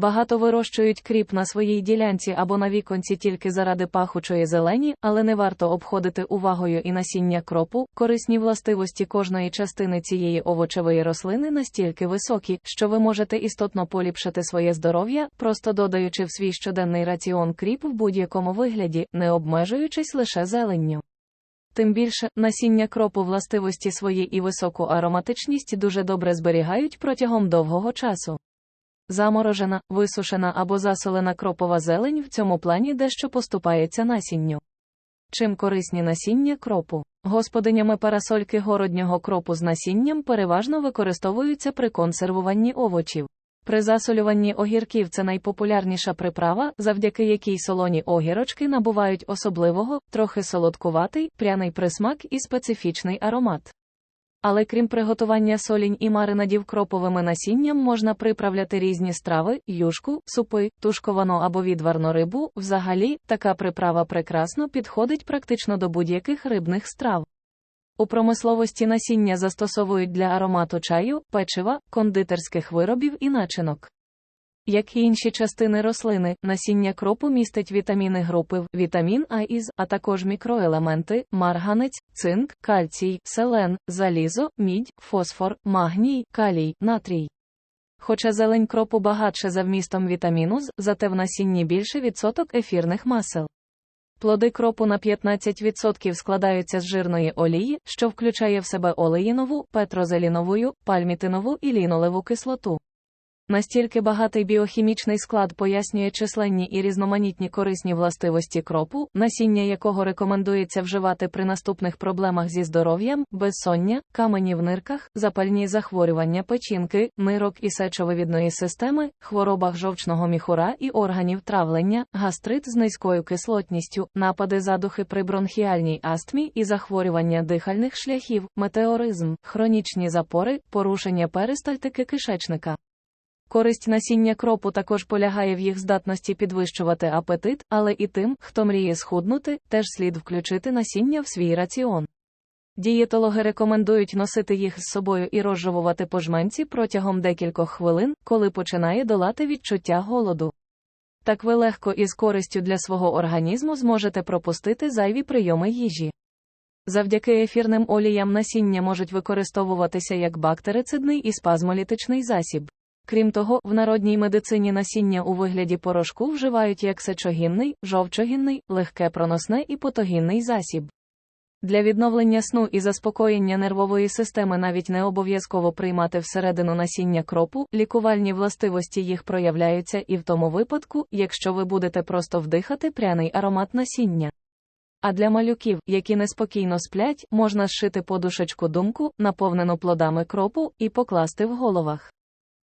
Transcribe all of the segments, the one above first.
Багато вирощують кріп на своїй ділянці або на віконці тільки заради пахучої зелені, але не варто обходити увагою і насіння кропу. Корисні властивості кожної частини цієї овочевої рослини настільки високі, що ви можете істотно поліпшити своє здоров'я, просто додаючи в свій щоденний раціон кріп в будь-якому вигляді, не обмежуючись лише зеленню. Тим більше, насіння кропу властивості свої і високу ароматичність дуже добре зберігають протягом довгого часу. Заморожена, висушена або засолена кропова зелень в цьому плані дещо поступається насінню. Чим корисні насіння кропу? Господинями парасольки городнього кропу з насінням переважно використовуються при консервуванні овочів. При засолюванні огірків це найпопулярніша приправа, завдяки якій солоні огірочки набувають особливого, трохи солодкуватий, пряний присмак і специфічний аромат. Але крім приготування солінь і маринадів кроповими насінням можна приправляти різні страви, юшку, супи, тушковану або відварну рибу. Взагалі, така приправа прекрасно підходить практично до будь-яких рибних страв. У промисловості насіння застосовують для аромату чаю, печива, кондитерських виробів і начинок. Як і інші частини рослини, насіння кропу містить вітаміни групи В, вітамін А із, а також мікроелементи, марганець, цинк, кальцій, селен, залізо, мідь, фосфор, магній, калій, натрій. Хоча зелень кропу багатше за вмістом вітаміну З, зате в насінні більше відсоток ефірних масел. Плоди кропу на 15% складаються з жирної олії, що включає в себе олеїнову, петрозелінову, пальмітинову і лінолеву кислоту. Настільки багатий біохімічний склад пояснює численні і різноманітні корисні властивості кропу, насіння якого рекомендується вживати при наступних проблемах зі здоров'ям, безсоння, камені в нирках, запальні захворювання печінки, нирок і сечовивідної системи, хворобах жовчного міхура і органів травлення, гастрит з низькою кислотністю, напади задухи при бронхіальній астмі і захворювання дихальних шляхів, метеоризм, хронічні запори, порушення перистальтики кишечника. Користь насіння кропу також полягає в їх здатності підвищувати апетит, але і тим, хто мріє схуднути, теж слід включити насіння в свій раціон. Дієтологи рекомендують носити їх з собою і розжовувати по жменці протягом декількох хвилин, коли починає долати відчуття голоду. Так ви легко і з користю для свого організму зможете пропустити зайві прийоми їжі. Завдяки ефірним оліям насіння можуть використовуватися як бактерицидний і спазмолітичний засіб. Крім того, в народній медицині насіння у вигляді порошку вживають як сечогінний, жовчогінний, легке проносне і потогінний засіб. Для відновлення сну і заспокоєння нервової системи навіть не обов'язково приймати всередину насіння кропу, лікувальні властивості їх проявляються і в тому випадку, якщо ви будете просто вдихати пряний аромат насіння. А для малюків, які неспокійно сплять, можна зшити подушечку думку, наповнену плодами кропу, і покласти в головах.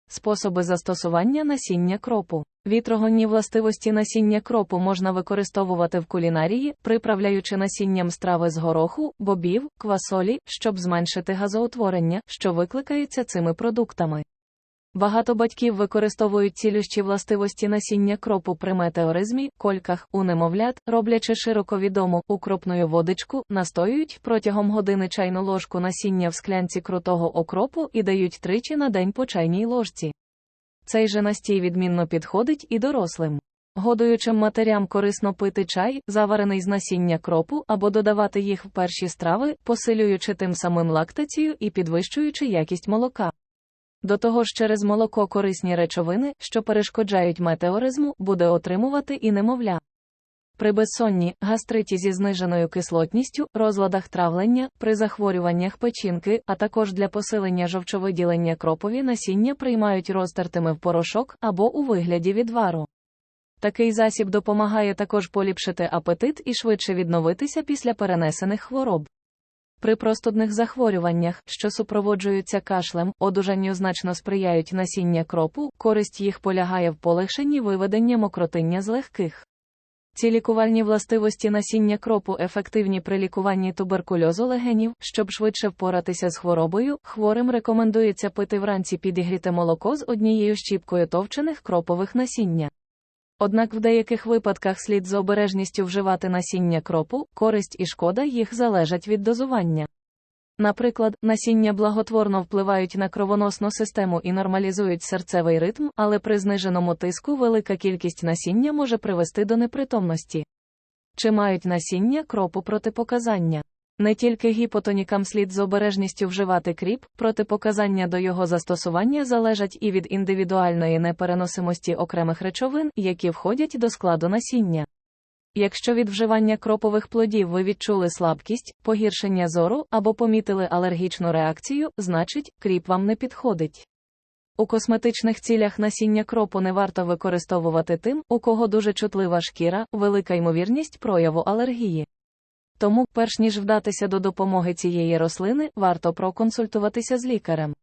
Способи застосування насіння кропу. Вітрогонні властивості насіння кропу можна використовувати в кулінарії, приправляючи насінням страви з гороху, бобів, квасолі, щоб зменшити газоутворення, що викликається цими продуктами. Багато батьків використовують цілющі властивості насіння кропу при метеоризмі, кольках, у немовлят, роблячи широко відому укропною водичку, настоюють протягом години чайну ложку насіння в склянці крутого окропу і дають тричі на день по чайній ложці. Цей же настій відмінно підходить і дорослим. Годуючим матерям корисно пити чай, заварений з насіння кропу, або додавати їх в перші страви, посилюючи тим самим лактацію і підвищуючи якість молока. До того ж через молоко корисні речовини, що перешкоджають метеоризму, буде отримувати і немовля. При безсонні, гастриті зі зниженою кислотністю, розладах травлення, при захворюваннях печінки, а також для посилення жовчовиділення кропові насіння приймають розтертими в порошок або у вигляді відвару. Такий засіб допомагає також поліпшити апетит і швидше відновитися після перенесених хвороб. При простудних захворюваннях, що супроводжуються кашлем, одужанню значно сприяють насіння кропу, користь їх полягає в полегшенні виведення мокротиння з легких. Ці лікувальні властивості насіння кропу ефективні при лікуванні туберкульозу легенів, щоб швидше впоратися з хворобою, хворим рекомендується пити вранці підігріте молоко з однією щіпкою товчених кропових насіння. Однак в деяких випадках слід з обережністю вживати насіння кропу, користь і шкода їх залежать від дозування. Наприклад, насіння благотворно впливають на кровоносну систему і нормалізують серцевий ритм, але при зниженому тиску велика кількість насіння може привести до непритомності. Чи мають насіння кропу протипоказання? Не тільки гіпотонікам слід з обережністю вживати кріп, протипоказання до його застосування залежать і від індивідуальної непереносимості окремих речовин, які входять до складу насіння. Якщо від вживання кропових плодів ви відчули слабкість, погіршення зору або помітили алергічну реакцію, значить, кріп вам не підходить. У косметичних цілях насіння кропу не варто використовувати тим, у кого дуже чутлива шкіра, велика ймовірність прояву алергії. Тому, перш ніж вдатися до допомоги цієї рослини, варто проконсультуватися з лікарем.